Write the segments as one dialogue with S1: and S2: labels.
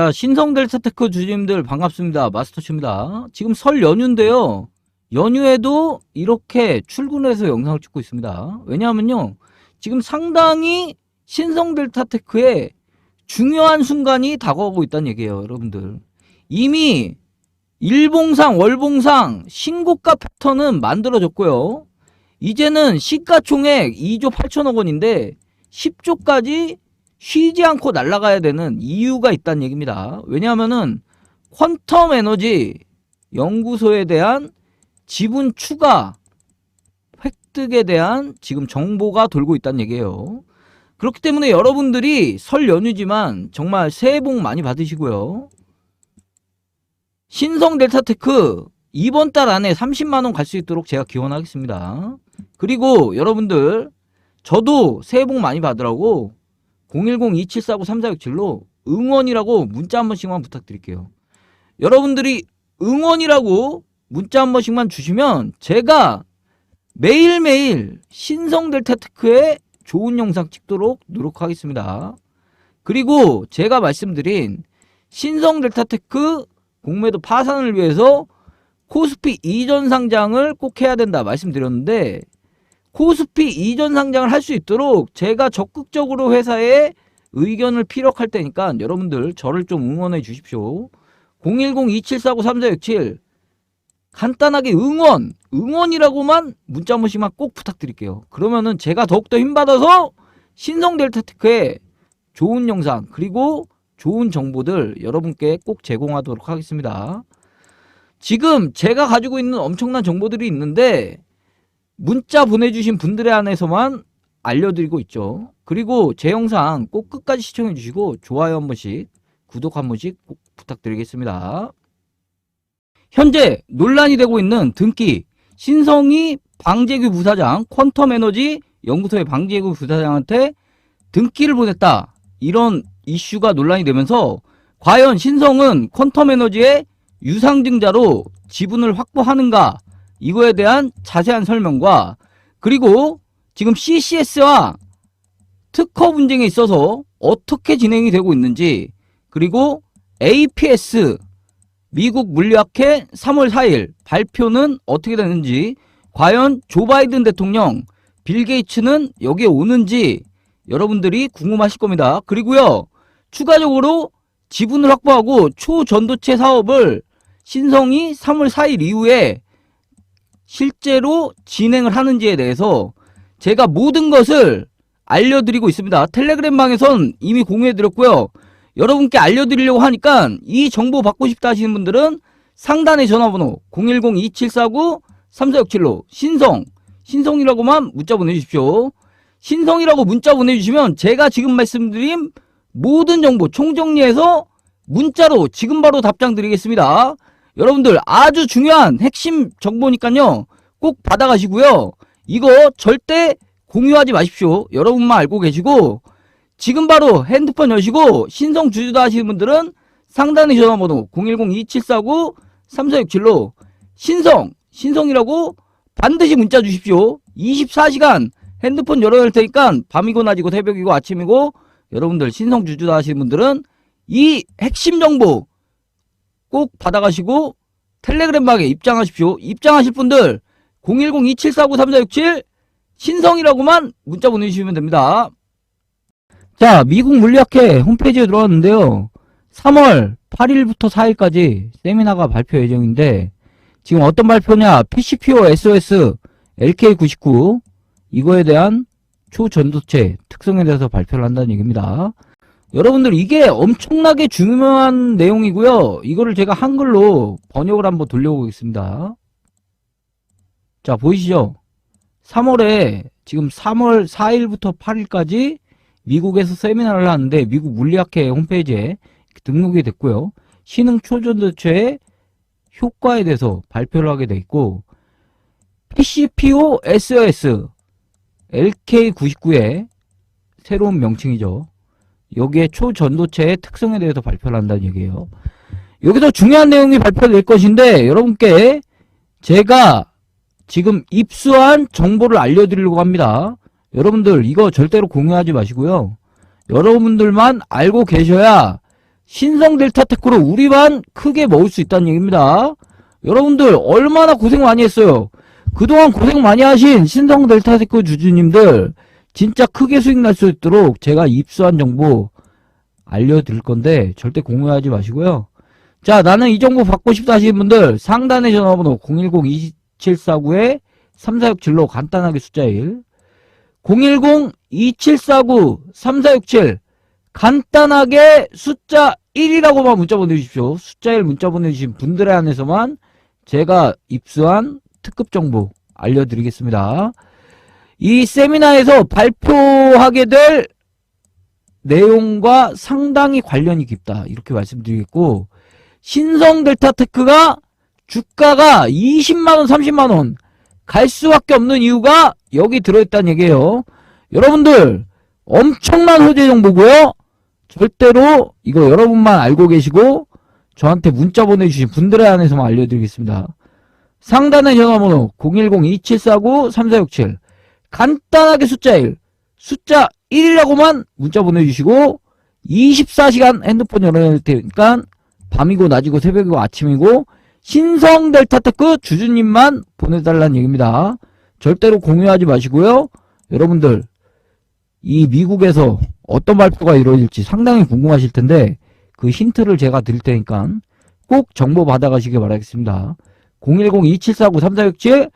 S1: 자, 신성 델타테크 주주님들 반갑습니다. 마스터입니다. 지금 설 연휴인데요. 연휴에도 이렇게 출근해서 영상을 찍고 있습니다. 왜냐하면요. 지금 상당히 신성 델타테크의 중요한 순간이 다가오고 있다는 얘기예요, 여러분들. 이미 일봉상, 월봉상 신고가 패턴은 만들어졌고요. 이제는 시가총액 2조 8천억 원인데 10조까지 쉬지 않고 날아가야 되는 이유가 있다는 얘기입니다. 왜냐하면은 퀀텀 에너지 연구소에 대한 지분 추가 획득에 대한 지금 정보가 돌고 있다는 얘기예요. 그렇기 때문에 여러분들이 설 연휴지만 정말 새해 복 많이 받으시고요. 신성 델타테크 이번 달 안에 30만 원 갈 수 있도록 제가 기원하겠습니다. 그리고 여러분들 저도 새해 복 많이 받으라고 010-2749-3467로 응원이라고 문자 한 번씩만 부탁드릴게요. 여러분들이 응원이라고 문자 한 번씩만 주시면 제가 매일매일 신성 델타테크의 좋은 영상 찍도록 노력하겠습니다. 그리고 제가 말씀드린 신성 델타테크 공매도 파산을 위해서 코스피 이전 상장을 꼭 해야 된다 말씀드렸는데 코스피 이전 상장을 할 수 있도록 제가 적극적으로 회사에 의견을 피력할 테니까 여러분들 저를 좀 응원해 주십시오. 010-2749-3467 간단하게 응원, 응원이라고만 문자 한 번씩만 꼭 부탁드릴게요. 그러면은 제가 더욱더 힘받아서 신성 델타테크의 좋은 영상 그리고 좋은 정보들 여러분께 꼭 제공하도록 하겠습니다. 지금 제가 가지고 있는 엄청난 정보들이 있는데 문자 보내주신 분들에 한해서만 알려드리고 있죠. 그리고 제 영상 꼭 끝까지 시청해 주시고 좋아요 한 번씩 구독 한 번씩 꼭 부탁드리겠습니다. 현재 논란이 되고 있는 등기 신성희 방재규 부사장 퀀텀 에너지 연구소의 방재규 부사장한테 등기를 보냈다. 이런 이슈가 논란이 되면서 과연 신성은 퀀텀 에너지의 유상증자로 지분을 확보하는가 이거에 대한 자세한 설명과 그리고 지금 CCS와 특허 분쟁에 있어서 어떻게 진행이 되고 있는지 그리고 APS 미국 물리학회 3월 4일 발표는 어떻게 되는지 과연 조 바이든 대통령 빌 게이츠는 여기에 오는지 여러분들이 궁금하실 겁니다. 그리고요 추가적으로 지분을 확보하고 초전도체 사업을 신성이 3월 4일 이후에 실제로 진행을 하는지에 대해서 제가 모든 것을 알려드리고 있습니다. 텔레그램 방에선 이미 공유해드렸고요. 여러분께 알려드리려고 하니까 이 정보 받고 싶다 하시는 분들은 상단의 전화번호 010-2749-3467로 신성, 신성이라고만 문자 보내주십시오. 신성이라고 문자 보내주시면 제가 지금 말씀드린 모든 정보 총정리해서 문자로 지금 바로 답장 드리겠습니다. 여러분들 아주 중요한 핵심 정보니까요. 꼭 받아가시고요. 이거 절대 공유하지 마십시오. 여러분만 알고 계시고 지금 바로 핸드폰 여시고 신성 주주다 하시는 분들은 상단의 전화번호 010-2749-3467로 신성, 신성이라고 반드시 문자 주십시오. 24시간 핸드폰 열어놓을 테니까 밤이고 낮이고 새벽이고 아침이고 여러분들 신성 주주다 하시는 분들은 이 핵심 정보 꼭 받아가시고 텔레그램 방에 입장하십시오. 입장하실 분들 010-2749-3467 신성이라고만 문자 보내주시면 됩니다. 자, 미국 물리학회 홈페이지에 들어왔는데요. 3월 8일부터 4일까지 세미나가 발표 예정인데 지금 어떤 발표냐? PCPO SOS LK99 이거에 대한 초전도체 특성에 대해서 발표를 한다는 얘기입니다. 여러분들 이게 엄청나게 중요한 내용이고요. 이거를 제가 한글로 번역을 한번 돌려보겠습니다. 자 보이시죠? 3월에 지금 3월 4일부터 8일까지 미국에서 세미나를 하는데 미국 물리학회 홈페이지에 등록이 됐고요. 신흥 초전도체의 효과에 대해서 발표를 하게 돼 있고 PCPO SOS LK99의 새로운 명칭이죠. 여기에 초전도체의 특성에 대해서 발표를 한다는 얘기예요. 여기서 중요한 내용이 발표될 것인데 여러분께 제가 지금 입수한 정보를 알려드리려고 합니다. 여러분들 이거 절대로 공유하지 마시고요. 여러분들만 알고 계셔야 신성 델타 테크로 우리만 크게 먹을 수 있다는 얘기입니다. 여러분들 얼마나 고생 많이 했어요. 그동안 고생 많이 하신 신성 델타 테크 주주님들 진짜 크게 수익 날 수 있도록 제가 입수한 정보 알려드릴 건데 절대 공유하지 마시고요. 자 나는 이 정보 받고 싶다 하시는 분들 상단의 전화번호 010-2749-3467로 간단하게 숫자 1 010-2749-3467 간단하게 숫자 1이라고만 문자 보내주십시오. 숫자 1 문자 보내주신 분들에 한해서만 제가 입수한 특급 정보 알려드리겠습니다. 이 세미나에서 발표하게 될 내용과 상당히 관련이 깊다. 이렇게 말씀드리겠고, 신성 델타 테크가 주가가 20만원, 30만원 갈 수밖에 없는 이유가 여기 들어있다는 얘기예요. 여러분들, 엄청난 호재 정보고요. 절대로 이거 여러분만 알고 계시고 저한테 문자 보내주신 분들에 한해서만 알려드리겠습니다. 상단의 전화번호 010-2749-3467 간단하게 숫자 1 숫자 1이라고만 문자 보내주시고 24시간 핸드폰 열어놓을 테니까 밤이고 낮이고 새벽이고 아침이고 신성 델타 테크 주주님만 보내달라는 얘기입니다. 절대로 공유하지 마시고요. 여러분들 이 미국에서 어떤 발표가 이루어질지 상당히 궁금하실 텐데 그 힌트를 제가 드릴 테니까 꼭 정보 받아가시길 바라겠습니다. 010-2749-3467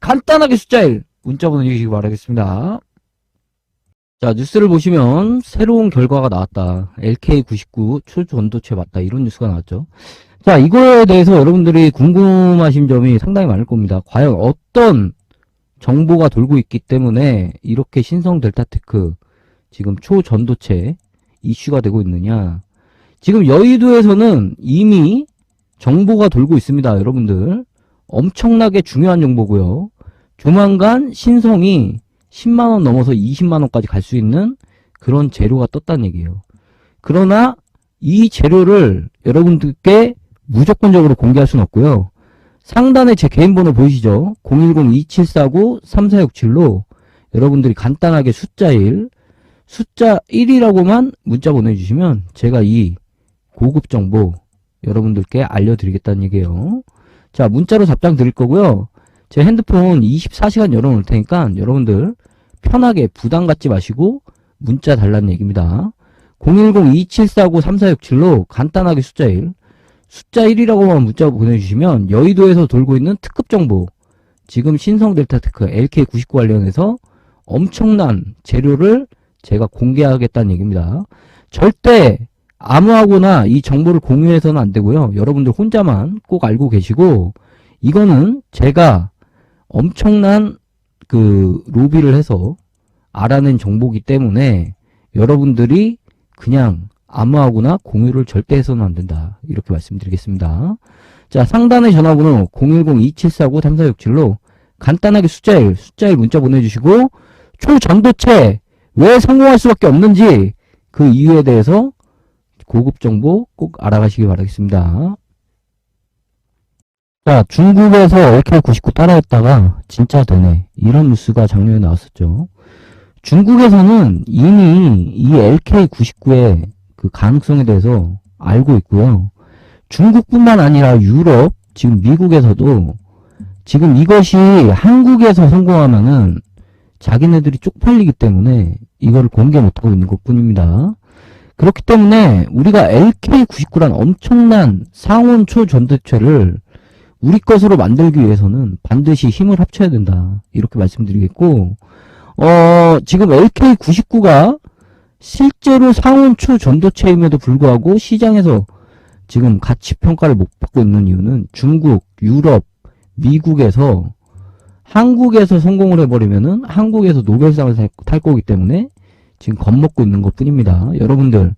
S1: 간단하게 숫자 1 문자 보내주시기 바라겠습니다. 자 뉴스를 보시면 새로운 결과가 나왔다. LK99 초전도체 맞다. 이런 뉴스가 나왔죠. 자 이거에 대해서 여러분들이 궁금하신 점이 상당히 많을 겁니다. 과연 어떤 정보가 돌고 있기 때문에 이렇게 신성 델타테크 지금 초전도체 이슈가 되고 있느냐. 지금 여의도에서는 이미 정보가 돌고 있습니다. 여러분들. 엄청나게 중요한 정보고요. 조만간 신성이 10만원 넘어서 20만원까지 갈 수 있는 그런 재료가 떴다는 얘기예요. 그러나 이 재료를 여러분들께 무조건적으로 공개할 수는 없고요. 상단에 제 개인 번호 보이시죠? 010-2749-3467로 여러분들이 간단하게 숫자 1, 숫자 1이라고만 문자 보내주시면 제가 이 고급 정보 여러분들께 알려드리겠다는 얘기예요. 자, 문자로 답장 드릴 거고요. 제 핸드폰 24시간 열어놓을 테니까 여러분들 편하게 부담 갖지 마시고 문자 달라는 얘기입니다. 010-2749-3467로 간단하게 숫자 1, 숫자 1이라고만 문자 보내주시면 여의도에서 돌고 있는 특급 정보, 지금 신성 델타 테크 LK99 관련해서 엄청난 재료를 제가 공개하겠다는 얘기입니다. 절대 아무하고나 이 정보를 공유해서는 안 되고요. 여러분들 혼자만 꼭 알고 계시고 이거는 제가 엄청난 그 로비를 해서 알아낸 정보기 때문에 여러분들이 그냥 아무하고나 공유를 절대 해서는 안 된다. 이렇게 말씀드리겠습니다. 자, 상단의 전화번호 010-2749-3467로 간단하게 숫자 1, 숫자 1 문자 보내주시고 초전도체 왜 성공할 수밖에 없는지 그 이유에 대해서 고급 정보 꼭 알아가시기 바라겠습니다. 자, 중국에서 LK99 따라했다가 진짜 되네. 이런 뉴스가 작년에 나왔었죠. 중국에서는 이미 이 LK99의 그 가능성에 대해서 알고 있고요. 중국뿐만 아니라 유럽, 지금 미국에서도 지금 이것이 한국에서 성공하면은 자기네들이 쪽팔리기 때문에 이거를 공개 못하고 있는 것 뿐입니다. 그렇기 때문에 우리가 LK99란 엄청난 상온 초전도체를 우리 것으로 만들기 위해서는 반드시 힘을 합쳐야 된다. 이렇게 말씀드리겠고, 어, 지금 LK99가 실제로 상온 초전도체임에도 불구하고 시장에서 지금 가치 평가를 못 받고 있는 이유는 중국, 유럽, 미국에서 한국에서 성공을 해버리면은 한국에서 노벨상을 탈, 탈 거기 때문에 지금 겁먹고 있는 것 뿐입니다. 여러분들,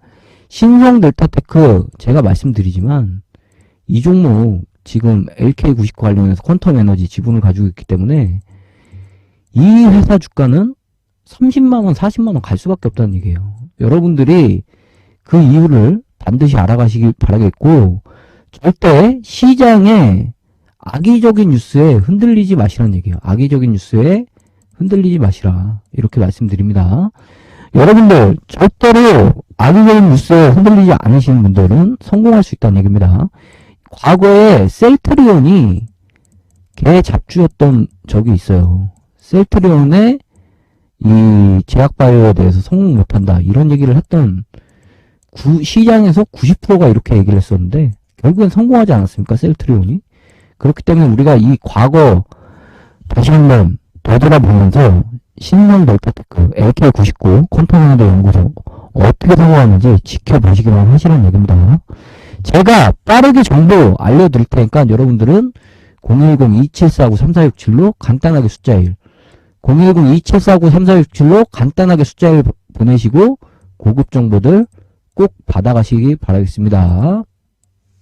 S1: 신성 델타테크 제가 말씀드리지만 이 종목 지금 LK99 관련해서 퀀텀 에너지 지분을 가지고 있기 때문에 이 회사 주가는 30만원, 40만원 갈 수밖에 없다는 얘기예요. 여러분들이 그 이유를 반드시 알아가시길 바라겠고, 절대 시장에 악의적인 뉴스에 흔들리지 마시라는 얘기예요. 악의적인 뉴스에 흔들리지 마시라. 이렇게 말씀드립니다.
S2: 여러분들 절대로 악의적인 뉴스에 흔들리지 않으시는 분들은 성공할 수 있다는 얘기입니다. 과거에 셀트리온이 개 잡주였던 적이 있어요. 셀트리온의 이 제약바이오에 대해서 성공 못한다 이런 얘기를 했던 구- 시장에서 90%가 이렇게 얘기를 했었는데 결국엔 성공하지 않았습니까 셀트리온이 그렇기 때문에 우리가 이 과거 다시 한번 되돌아보면서 신성 델타테크 LK99 컴포넌트 연구소 어떻게 성공하는지 지켜보시기만 하시는 얘기입니다. 제가 빠르게 정보 알려드릴 테니까 여러분들은 010-2749-3467로 간단하게 숫자 1 010-2749-3467로 간단하게 숫자 1 보내시고 고급 정보들 꼭 받아가시기 바라겠습니다.